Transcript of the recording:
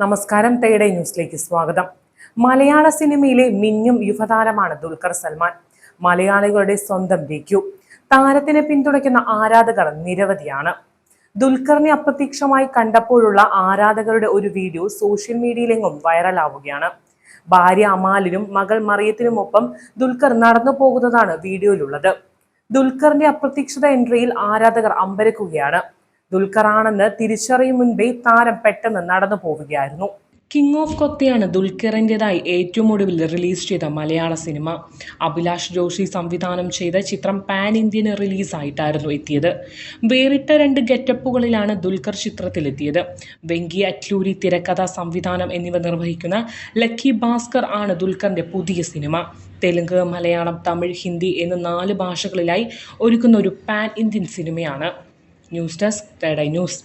നമസ്കാരം തേടെ ന്യൂസിലേക്ക് സ്വാഗതം. മലയാള സിനിമയിലെ മിന്നും യുവതാരമാണ് ദുൽഖർ സൽമാൻ. മലയാളികളുടെ സ്വന്തം രഘു. താരത്തിനെ പിന്തുണയ്ക്കുന്ന ആരാധകർ നിരവധിയാണ്. ദുൽഖറിനെ അപ്രത്യക്ഷമായി കണ്ടപ്പോഴുള്ള ആരാധകരുടെ ഒരു വീഡിയോ സോഷ്യൽ മീഡിയയിലെങ്ങും വൈറലാവുകയാണ്. ഭാര്യ അമാലിനും മകൾ മറിയത്തിനുമൊപ്പം ദുൽഖർ നടന്നു പോകുന്നതാണ് വീഡിയോയിലുള്ളത്. ദുൽഖറിന്റെ അപ്രതീക്ഷിത എൻട്രിയിൽ ആരാധകർ അമ്പരക്കുകയാണ്. ദുൽഖറാണെന്ന് തിരിച്ചറിയും മുൻപേ താരം പെട്ടെന്ന് നടന്നു പോവുകയായിരുന്നു. കിങ് ഓഫ് കൊത്തയാണ് ദുൽഖറിന്റെതായി ഏറ്റവും ഒടുവിൽ റിലീസ് ചെയ്ത മലയാള സിനിമ അഭിലാഷ് ജോഷി സംവിധാനം ചെയ്ത ചിത്രം പാൻ ഇന്ത്യന് റിലീസായിട്ടായിരുന്നു എത്തിയത്. വേറിട്ട രണ്ട് ഗെറ്റപ്പുകളിലാണ് ദുൽഖർ ചിത്രത്തിലെത്തിയത്. വെങ്കി അറ്റ്ലൂരി തിരക്കഥ സംവിധാനം എന്നിവ നിർവഹിക്കുന്ന ലക്കി ഭാസ്കർ ആണ് ദുൽഖറിന്റെ പുതിയ സിനിമ തെലുങ്ക് മലയാളം തമിഴ് ഹിന്ദി എന്ന നാല് ഭാഷകളിലായി ഒരുക്കുന്ന ഒരു പാൻ ഇന്ത്യൻ സിനിമയാണ് ന്യൂസ് ഡെസ്ക് തേടൈ ന്യൂസ്